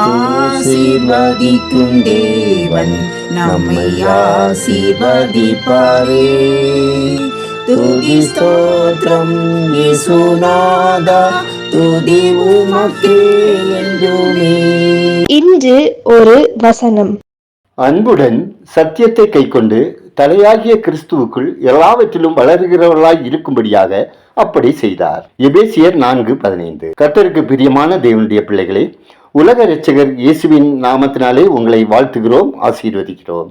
ஆசீர்வதிக்கும் தேவன் நம்மை ஆசீர்வதிப்பாரே. துதி ஸ்தோத்திரம் இயேசுநாதா துதி உமக்கே என்றுமே. இன்று ஒரு வசனம். அன்புடன் சத்தியத்தை கைக்கொண்டு தலையாகிய கிறிஸ்துவுக்குள் எல்லாவற்றிலும் வளருகிறவர்களாய் இருக்கும்படியாக அப்படி செய்தார். எபேசியர் நான்கு பதினைந்து. கர்த்தருக்கு பிரியமான தேவனுடைய பிள்ளைகளே உலக இரட்சகர் இயேசுவின் நாமத்தினாலே உங்களை வாழ்த்துகிறோம் ஆசீர்வதிக்கிறோம்.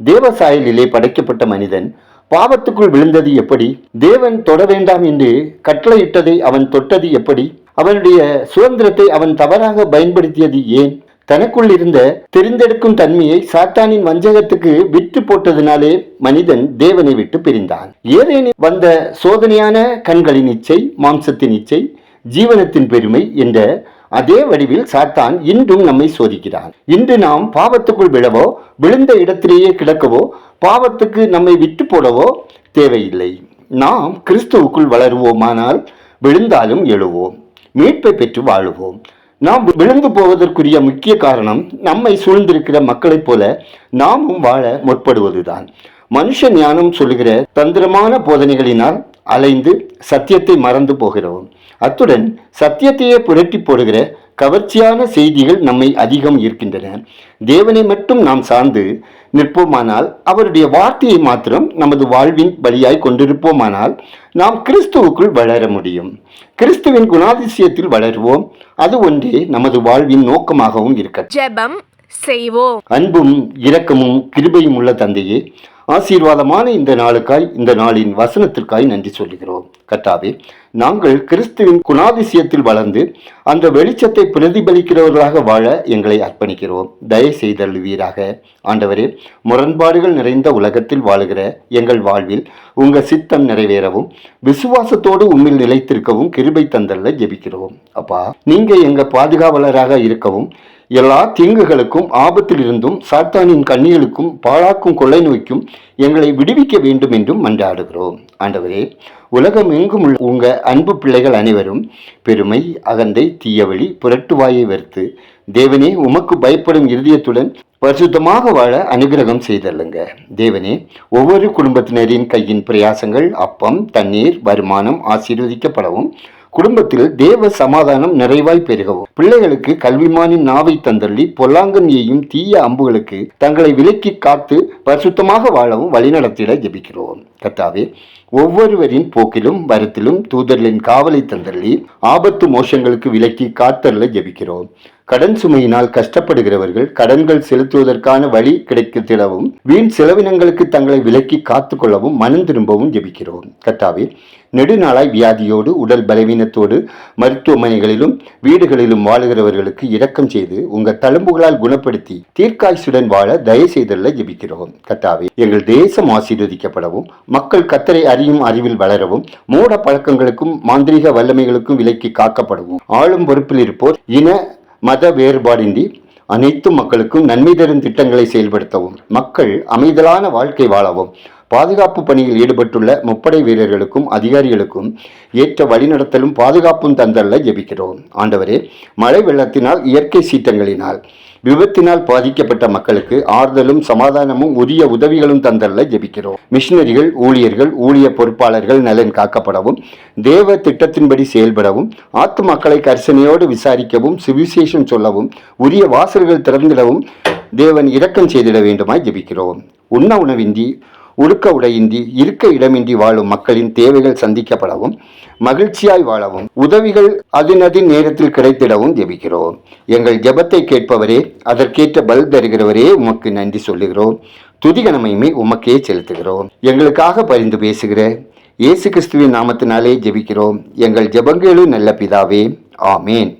தேவ சாயலிலே படைக்கப்பட்ட மனிதன் பாவத்துக்குள் விழுந்தது எப்படி? தேவன் தொட வேண்டாம் என்று கட்டளையிட்டதை அவன் தொட்டது எப்படி? அவனுடைய சுதந்திரத்தை அவன் தவறாக பயன்படுத்தியது ஏன்? தனக்குள் இருந்த தெரிந்தெடுக்கும் தன்மையை சாத்தானின் வஞ்சகத்துக்கு விற்று போட்டதினாலே மனிதன் தேவனை விட்டு பிரிந்தான். ஏதேனில் வந்த சோதனையான கண்களின் இச்சை மாம்சத்தின் இச்சை ஜீவனத்தின் பெருமை என்ற அதே வடிவில் சாத்தான் இன்றும் நம்மை சோதிக்கிறான். இன்று நாம் பாவத்துக்குள் விழவோ விழுந்த இடத்திலேயே கிடக்கவோ பாவத்துக்கு நம்மை விட்டு போடவோ தேவையில்லை. நாம் கிறிஸ்துவுக்குள் வளருவோமானால் விழுந்தாலும் எழுவோம் மீட்பை பெற்று வாழுவோம். நாம் விழுந்து போவதற்குரிய முக்கிய காரணம் நம்மை சூழ்ந்திருக்கிற மக்களைப் போல நாமும் வாழ முற்படுவதுதான். மனுஷ ஞானம் சொல்லுகிற தந்திரமான போதனைகளினால் அலைந்து சத்தியத்தை மறந்து போகிறோம். அத்துடன் சத்தியத்தையே புரட்டி போடுகிற கவர்ச்சியான செய்திகள் நம்மை அதிகம் இருக்கின்றன தேவனை மட்டும் நாம் சார்ந்து நிற்போமானால் அவருடைய வார்த்தையை மாத்திரம் நமது வாழ்வின் பலியாய் கொண்டிருப்போமானால் நாம் கிறிஸ்துவுக்குள் வளர முடியும். கிறிஸ்துவின் குணாதிசயத்தில் வளருவோம். அது ஒன்றே நமது வாழ்வின் நோக்கமாகவும் இருக்க ஜெபம் செய்வோம். அன்பும் இரக்கமும் கிருபையும் உள்ள தந்தையே ஆசீர்வாதமான இந்த நாளுக்காய் இந்த நாளின் வசனத்திற்காய் நன்றி சொல்லுகிறோம். கர்த்தாவே நாங்கள் கிறிஸ்துவின் குணாதிசயத்தில் வளர்ந்து அந்த வெளிச்சத்தை பிரதிபலிக்கிறவர்களாக வாழ எங்களை அர்ப்பணிக்கிறோம். தயவு செய்தல்வீராக ஆண்டவரே முரண்பாடுகள் நிறைந்த உலகத்தில் வாழுகிற எங்கள் வாழ்வில் உங்கள் சித்தம் நிறைவேறவும் விசுவாசத்தோடு உண்மையில் நிலைத்திருக்கவும் கிருபை தந்தல்ல ஜெபிக்கிறோம். அப்பா நீங்கள் எங்கள் பாதுகாவலராக இருக்கவும் எல்லா தீங்குகளுக்கும் ஆபத்திலிருந்தும் சாத்தானின் கண்ணிகளுக்கும் பாழாக்கும் கொள்ளை நோய்க்கும் எங்களை விடுவிக்க வேண்டும் என்றும் மன்றாடுகிறோம். ஆண்டவரே உலகம் எங்கும் உள்ள உங்க அன்பு பிள்ளைகள் அனைவரும் பெருமை அகந்தை தீயவழி புரட்டுவாயை வெறுத்து தேவனே உமக்கு பயப்படும் இருதயத்துடன் பரிசுத்தமாக வாழ அனுகிரகம் செய்தல்லுங்க தேவனே ஒவ்வொரு குடும்பத்தினரின் கையின் பிரயாசங்கள் அப்பம் தண்ணீர் வருமானம் ஆசீர்வதிக்கப்படவும் குடும்பத்தில் தேவ சமாதானம் நிறைவாய் பெருகவும். பிள்ளைகளுக்கு கல்விமானின் நாவை தந்தள்ளி பொல்லாங்கன் எய்யும் தீய அம்புகளுக்கு தங்களை விலக்கி காத்து பரிசுத்தமாக வாழவும் வழிநடத்திட ஜெபிக்கிறோம். கத்தாவே ஒவ்வொருவரின் போக்கிலும் வரத்திலும் தூதர்களின் காவலை தந்தள்ளி ஆபத்து மோசங்களுக்கு விலக்கி காத்தல்ல ஜெபிக்கிறோம். கடன் சுமையினால் கஷ்டப்படுகிறவர்கள் கடன்கள் செலுத்துவதற்கான வழி கிடைக்கத்திடவும் வீண் செலவினங்களுக்கு தங்களை விலக்கி காத்துக்கொள்ளவும் மனம் திரும்பவும் ஜெபிக்கிறோம். கத்தாவே நெடுநாளாய் வியாதியோடு உடல் பலவீனத்தோடு மருத்துவமனைகளிலும் வீடுகளிலும் வாழுகிறவர்களுக்கு இரக்கம் செய்து உங்க தழும்புகளால் குணப்படுத்தி தீர்க்காய்ச்சுடன் வாழ தயவு செய்தல்ல ஜெபிக்கிறோம். கத்தாவே எங்கள் தேசம் ஆசீர்வதிக்கப்படவும் மக்கள் கத்தரை அறியும் அறிவில் வளரவும் மூட பழக்கங்களுக்கும் மாந்திரீக வல்லமைகளுக்கும் விலக்கி காக்கப்படவும் ஆளும் பொறுப்பில் இருப்போர் இன மத வேறுபாடின்றி அனைத்து மக்களுக்கும் நன்மை தரும் திட்டங்களை செயல்படுத்தவும் மக்கள் அமைதலான வாழ்க்கை வாழவும் பாதுகாப்பு பணியில் ஈடுபட்டுள்ள முப்படை வீரர்களுக்கும் அதிகாரிகளுக்கும் ஏற்ற வழிநடத்தலும் பாதுகாப்பும் தந்தல்ல ஜெபிக்கிறோம். ஆண்டவரே மழை வெள்ளத்தினால் இயற்கை சீற்றங்களினால் விபத்தினால் பாதிக்கப்பட்ட மக்களுக்கு ஆறுதலும் சமாதானமும் உரிய உதவிகளும் தந்தல்ல ஜெபிக்கிறோம். மிஷினரிகள் ஊழியர்கள் ஊழிய பொறுப்பாளர்கள் நலன் காக்கப்படவும் தேவ திட்டத்தின்படி செயல்படவும் ஆத்து மக்களை கரிசனையோடு விசாரிக்கவும் சுவிசேஷம் சொல்லவும் உரிய வாசல்கள் திறந்திடவும் தேவன் இரக்கம் செய்திட வேண்டுமாய் ஜெபிக்கிறோம். உண்ண உணவின்றி உடுக்க உடையின்றி இருக்க இடமின்றி வாழும் மக்களின் தேவைகள் சந்திக்கப்படவும் மகிழ்ச்சியாய் வாழவும் உதவிகள் அதினதின் நேரத்தில் கிடைத்திடவும் ஜெபிக்கிறோம். எங்கள் ஜெபத்தை கேட்பவரே அதற்கேற்ற பல் தருகிறவரே உமக்கு நன்றி சொல்லுகிறோம். துதிகனமையுமே உமக்கே செலுத்துகிறோம். எங்களுக்காக பரிந்து பேசுகிற இயேசு கிறிஸ்துவின் நாமத்தினாலே ஜெபிக்கிறோம். எங்கள் ஜெபங்களும் நல்ல பிதாவே ஆமேன்.